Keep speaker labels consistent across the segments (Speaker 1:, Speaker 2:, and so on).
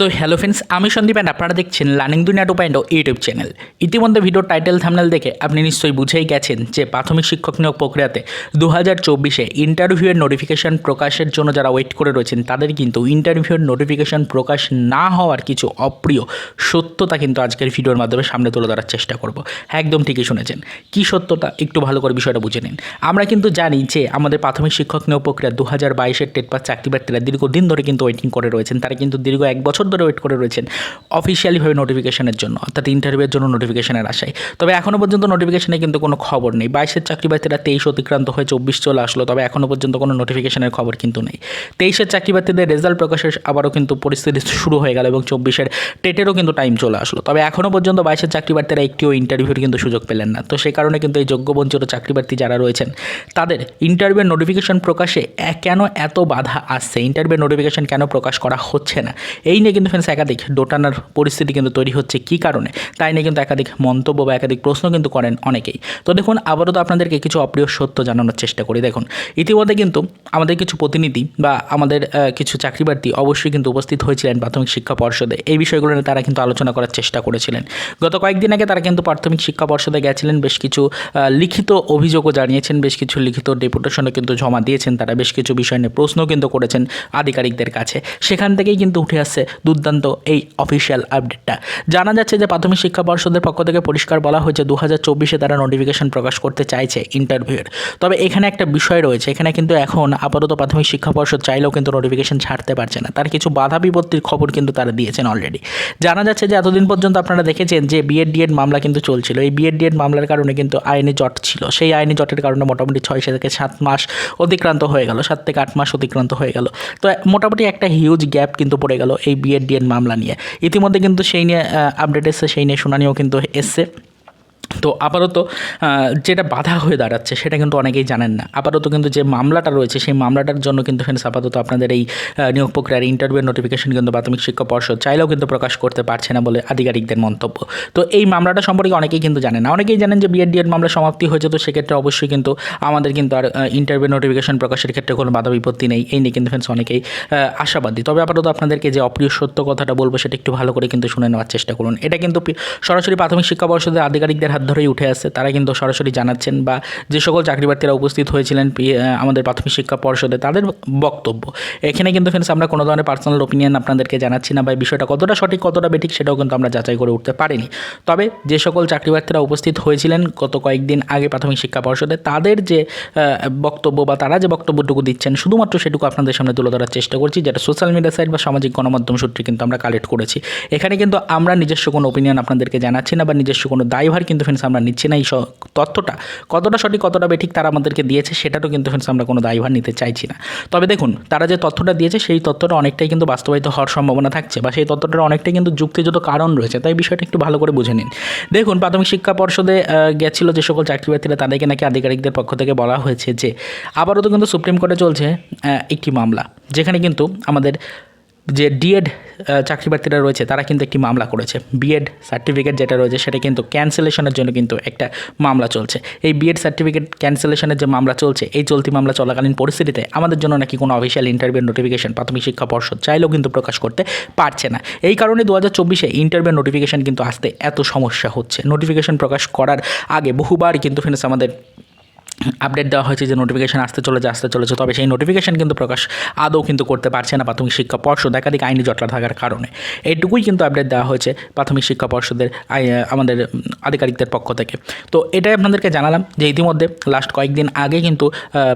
Speaker 1: তো hello friends আমি Sandeep and আপনারা দেখছেন learning Duniya two point YouTube channel ইতিমধ্যে ভিডিও টাইটেল থামনেল দেখে আপনি নিশ্চয়ই বুঝেই গেছেন যে প্রাথমিক শিক্ষক নিয়োগ প্রক্রিয়াতে দু হাজার চব্বিশে ইন্টারভিউয়ের নোটিফিকেশন প্রকাশের জন্য যারা ওয়েট করে রয়েছেন, তাদের কিন্তু ইন্টারভিউয়ের নোটিফিকেশন প্রকাশ না হওয়ার কিছু অপ্রিয় সত্যতা কিন্তু আজকের ভিডিওর মাধ্যমে সামনে তুলে ধরার চেষ্টা করব। একদম ঠিকই শুনেছেন। কী সত্যতা? একটু ভালো করে বিষয়টা বুঝে নিন। আমরা কিন্তু জানি যে আমাদের প্রাথমিক শিক্ষক নিয়োগ প্রক্রিয়া দু হাজার বাইশের টেট পাস চাকরি প্রার্থীরা দীর্ঘদিন ধরে কিন্তু ওয়েটিং করে রয়েছেন। তারা কিন্তু দীর্ঘ এক বছর ধরে ওয়েট করে রয়েছেন অফিসিয়ালিভাবে নোটিফিকেশনের জন্য, অর্থাৎ ইন্টারভিউয়ের জন্য নোটিফিকেশনের আশায়। তবে এখনও পর্যন্ত নোটিফিকেশনে কিন্তু কোনো খবর নেই। বাইশের চাকরি প্রার্থীরা তেইশ অতিক্রান্ত হয়ে চব্বিশ চলে আসলো, তবে এখনও পর্যন্ত কোনো নোটিফিকেশনের খবর কিন্তু নেই। তেইশের চাকরি প্রার্থীদের রেজাল্ট প্রকাশের আবারও কিন্তু পরিস্থিতি শুরু হয়ে গেল এবং চব্বিশের টেটেরও কিন্তু টাইম চলে আসলো। তবে এখনও পর্যন্ত বাইশের চাকরি প্রার্থীরা একটিও ইন্টারভিউর কিন্তু সুযোগ পেলেন না। তো সেই কারণে কিন্তু এই যোগ্য বঞ্চিত চাকরি প্রার্থী যারা রয়েছেন, তাদের ইন্টারভিউয়ের নোটিফিকেশন প্রকাশে কেন এত বাধা আসছে? ইন্টারভিউ নোটিফিকেশন কেন প্রকাশ করা হচ্ছে না? এই নিয়ে কিন্তু ফ্রেন্ডস একাধিক দোটানার পরিস্থিতি কিন্তু তৈরি হচ্ছে কী কারণে? তাই নিয়ে কিন্তু একাধিক মন্তব্য বা একাধিক প্রশ্ন কিন্তু করেন অনেকেই। তো দেখুন, আবারও তো আপনাদেরকে কিছু অপ্রিয় সত্য জানানোর চেষ্টা করি। দেখুন, ইতিমধ্যে কিন্তু আমাদের কিছু প্রতিনিধি বা আমাদের কিছু চাকরি প্রার্থী অবশ্যই কিন্তু উপস্থিত হয়েছিলেন প্রাথমিক শিক্ষা পর্ষদে। এই বিষয়গুলো নিয়ে তারা কিন্তু আলোচনা করার চেষ্টা করেছিলেন। গত কয়েকদিন আগে তারা কিন্তু প্রাথমিক শিক্ষা পর্ষদে গেছিলেন। বেশ কিছু লিখিত অভিযোগও জানিয়েছেন, বেশ কিছু লিখিত ডেপুটেশনও কিন্তু জমা দিয়েছেন তারা। বেশ কিছু বিষয় নিয়ে প্রশ্ন কিন্তু করেছেন আধিকারিকদের কাছে। সেখান থেকেই কিন্তু উঠে আসছে দুর্দান্ত এই অফিসিয়াল আপডেটটা জানা যাচ্ছে যে প্রাথমিক শিক্ষা পর্ষদের পক্ষ থেকে পরিষ্কার বলা হয়েছে দু হাজার চব্বিশে তারা নোটিফিকেশন প্রকাশ করতে চাইছে ইন্টারভিউয়ের তবে এখানে একটা বিষয় রয়েছে, এখানে কিন্তু এখন আপাতত প্রাথমিক শিক্ষা পর্ষদ চাইলেও কিন্তু নোটিফিকেশন ছাড়তে পারছে না। তার কিছু বাধা বিপত্তির খবর কিন্তু তারা দিয়েছেন অলরেডি জানা যাচ্ছে যে এতদিন পর্যন্ত আপনারা দেখেছেন যে বিএড ডিএড মামলা কিন্তু চলছিল। এই বিএড ডিএড মামলার কারণে কিন্তু আইনি জট ছিল। সেই আইনি জটের কারণে মোটামুটি ছয় থেকে সাত মাস অতিক্রান্ত হয়ে গেল, সাত থেকে আট মাস অতিক্রান্ত হয়ে গেল। তো মোটামুটি একটা হিউজ গ্যাপ কিন্তু পড়ে গেল এই বিএড ডিএড মামলা নিয়ে। ইতিমধ্যে কিন্তু সেই নিয়ে আপডেট এসছে সেই নিয়ে শুনানিও কিন্তু এসছে। তো আপাতত যেটা বাধা হয়ে দাঁড়াচ্ছে সেটা কিন্তু অনেকেই জানেন না। আপাতত কিন্তু যে মামলাটা রয়েছে সেই মামলাটার জন্য কিন্তু ফ্রেন্ডস আপাতত আপনাদের এই নিয়োগ প্রক্রিয়ার ইন্টারভিউ নোটিফিকেশন কিন্তু প্রাথমিক শিক্ষা পর্ষদ চাইলেও কিন্তু প্রকাশ করতে পারছে না বলে আধিকারিকদের মন্তব্য। তো এই মামলাটা সম্পর্কে অনেকেই কিন্তু জানেন না। অনেকেই জানেন যে বিএড ডিএড মামলা সমাপ্তি হয়েছে, তো সেক্ষেত্রে অবশ্যই কিন্তু আমাদের কিন্তু আর ইন্টারভিউ নোটিফিকেশন প্রকাশের ক্ষেত্রে কোনো বাধা বিপত্তি নেই। এই নিয়ে কিন্তু ফ্রেন্ডস অনেকেই আশাবাদী। তবে আপাতত আপনাদেরকে যে অপ্রিয় সত্য কথাটা বলব সেটা একটু ভালো করে কিন্তু শুনে নেওয়ার চেষ্টা করুন। এটা কিন্তু সরাসরি প্রাথমিক শিক্ষা পর্ষদের আধিকারিকদের হাত ধরেই উঠে আসছে তারা কিন্তু সরাসরি জানাচ্ছেন বা যে সকল চাকরি প্রার্থীরা উপস্থিত হয়েছিলেন আমাদের প্রাথমিক শিক্ষা পর্ষদে, তাদের বক্তব্য। এখানে কিন্তু ফ্রেন্ডস আমরা কোনো ধরনের পার্সোনাল ওপিনিয়ন আপনাদেরকে জানাচ্ছি না বা বিষয়টা কতটা সঠিক, কতটা বেঠিক সেটাও কিন্তু আমরা যাচাই করে উঠতে পারিনি। তবে যে সকল চাকরি প্রার্থীরা উপস্থিত হয়েছিলেন গত কয়েকদিন আগে প্রাথমিক শিক্ষা পর্ষদে, তাদের যে বক্তব্য বা তারা যে বক্তব্যটুকু দিচ্ছেন, শুধুমাত্র সেটুকু আপনাদের সামনে তুলে ধরার চেষ্টা করছি, যেটা সোশ্যাল মিডিয়া সাইট বা সামাজিক গণমাধ্যম সূত্রে কিন্তু আমরা কালেক্ট করেছি। এখানে কিন্তু আমরা নিজস্ব কোনো ওপিনিয়ন আপনাদেরকে জানাচ্ছি না বা নিজস্ব কোনো দায়ভার কিন্তু ফ্রেন্ডস, আমরা নিচ্ছি না এই তথ্যটা। কতটা সঠিক, কতটা বেঠিক তারা আমাদেরকে দিয়েছে, সেটারও কিন্তু ফ্রেন্ডস আমরা কোনো দায়ভার নিতে চাইছি না। তবে দেখুন, তারা যে তথ্যটা দিয়েছে, সেই তথ্যটা অনেকটাই কিন্তু বাস্তবায়িত হওয়ার সম্ভাবনা থাকছে বা সেই তথ্যটার অনেকটাই কিন্তু যুক্তিযুক্ত কারণ রয়েছে। তাই বিষয়টা একটু ভালো করে বুঝে নিন। দেখুন, প্রাথমিক শিক্ষা পর্ষদে গেছিল যে সকল চাকরি প্রার্থীরা, তাদেরকে নাকি আধিকারিকদের পক্ষ থেকে বলা হয়েছে যে, আবারও তো কিন্তু সুপ্রিম কোর্টে চলছে একটি মামলা। যেখানে কিন্তু আমাদের যে ডিএড চাকরি প্রার্থীরা রয়েছে, তারা কিন্তু একটি মামলা করেছে। বিএড সার্টিফিকেট যেটা রয়েছে, সেটা কিন্তু ক্যান্সেলেশনের জন্য কিন্তু একটা মামলা চলছে। এই বিএড সার্টিফিকেট ক্যান্সেলেশনের যে মামলা চলছে, এই চলতি মামলা চলাকালীন পরিস্থিতিতে আমাদের জন্য নাকি কোনো অফিসিয়াল ইন্টারভিউ নোটিফিকেশন প্রাথমিক শিক্ষা পর্ষদ চাইলেও কিন্তু প্রকাশ করতে পারছে না। এই কারণে দু হাজার চব্বিশে ইন্টারভিউ নোটিফিকেশন কিন্তু আসতে এত সমস্যা হচ্ছে। নোটিফিকেশন প্রকাশ করার আগে বহুবার কিন্তু ফিনিস আমাদের আপডেট দেওয়া হয়েছে যে নোটিফিকেশন আসতে চলেছে আসতে চলেছে। তবে সেই নোটিফিকেশন কিন্তু প্রকাশ আদৌ কিন্তু করতে পারছে না প্রাথমিক শিক্ষা পর্ষদ, একাধিক আইনি জটলা থাকার কারণে। এইটুকুই কিন্তু আপডেট দেওয়া হয়েছে প্রাথমিক শিক্ষা পর্ষদের আমাদের আধিকারিকদের পক্ষ থেকে। তো এটাই আপনাদেরকে জানালাম যে ইতিমধ্যে লাস্ট কয়েকদিন আগে কিন্তু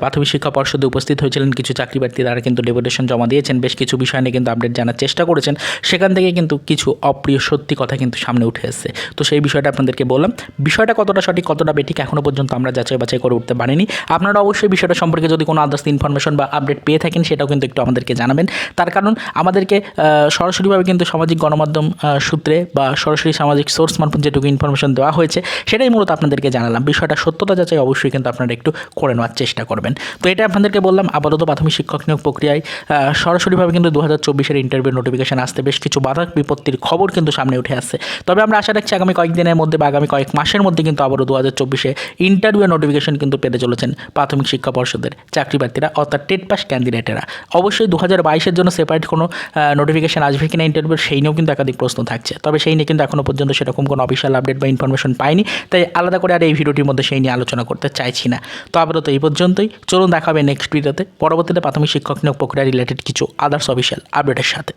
Speaker 1: প্রাথমিক শিক্ষা পর্ষদে উপস্থিত হয়েছিলেন কিছু চাকরি প্রার্থী তারা কিন্তু ডেপুটেশন জমা দিয়েছেন, বেশ কিছু বিষয় নিয়ে কিন্তু আপডেট জানার চেষ্টা করেছেন। সেখান থেকে কিন্তু কিছু অপ্রিয় সত্যি কথা কিন্তু সামনে উঠে এসেছে। তো সেই বিষয়টা আপনাদেরকে বললাম। বিষয়টা কতটা সঠিক, কতটা বেঠিক এখনও পর্যন্ত আমরা যাচাই বাছাই করে উঠতে পারিনি। আপনারা অবশ্যই বিষয়টা সম্পর্কে যদি কোনো আদার্স ইনফরমেশন বা আপডেট পেয়ে থাকেন, সেটাও কিন্তু একটু আমাদেরকে জানাবেন। তার কারণ আমাদেরকে সরাসরিভাবে কিন্তু সামাজিক গণমাধ্যম সূত্রে বা সরাসরি সামাজিক সোর্স মারফত যেটুকু ইনফরমেশন দেওয়া হয়েছে, সেটাই মূলত আপনাদেরকে জানালাম। বিষয়টা সত্যতা যাচাই অবশ্যই কিন্তু আপনারা একটু করে নেওয়ার চেষ্টা করবেন। তো এটা আপনাদেরকে বললাম, আপাতত প্রাথমিক শিক্ষক নিয়োগ প্রক্রিয়ায় সরাসরিভাবে কিন্তু দু হাজার চব্বিশের ইন্টারভিউ নোটিফিকেশন আসতে বেশ কিছু বাধা বিপত্তির খবর কিন্তু সামনে উঠে আসছে। তবে আমরা আশা রাখছি আগামী কয়েকদিনের মধ্যে বা আগামী কয়েক মাসের মধ্যে কিন্তু আবারও দু হাজার চব্বিশে ইন্টারভিউ নোটিফিকেশন কিন্তু পেতে চলেছেন প্রাথমিক শিক্ষা পর্ষদের চাকরি প্রার্থীরা অর্থাৎ টেট পাস ক্যান্ডিডেটেরা। অবশ্যই দু হাজার বাইশের জন্য সেপারেট কোনো নোটিফিকেশন আসবে কিনা ইন্টারভিউ সেই নিয়েও কিন্তু একাধিক প্রশ্ন থাকছে। তবে সেই নিয়ে কিন্তু এখনও পর্যন্ত সেরকম কোনো অফিসিয়াল আপডেট বা ইনফরমেশন পাইনি। তাই আলাদা করে আর এই ভিডিওটির মধ্যে সেই নিয়ে আলোচনা করতে চাইছি না। তো আপাতত এই পর্যন্তই। চলুন দেখাবে নেক্সট ভিডিওতে পরবর্তীতে প্রাথমিক শিক্ষক নিয়োগ প্রক্রিয়া রিলেটেড কিছু আদার্স অফিসিয়াল আপডেটের সাথে।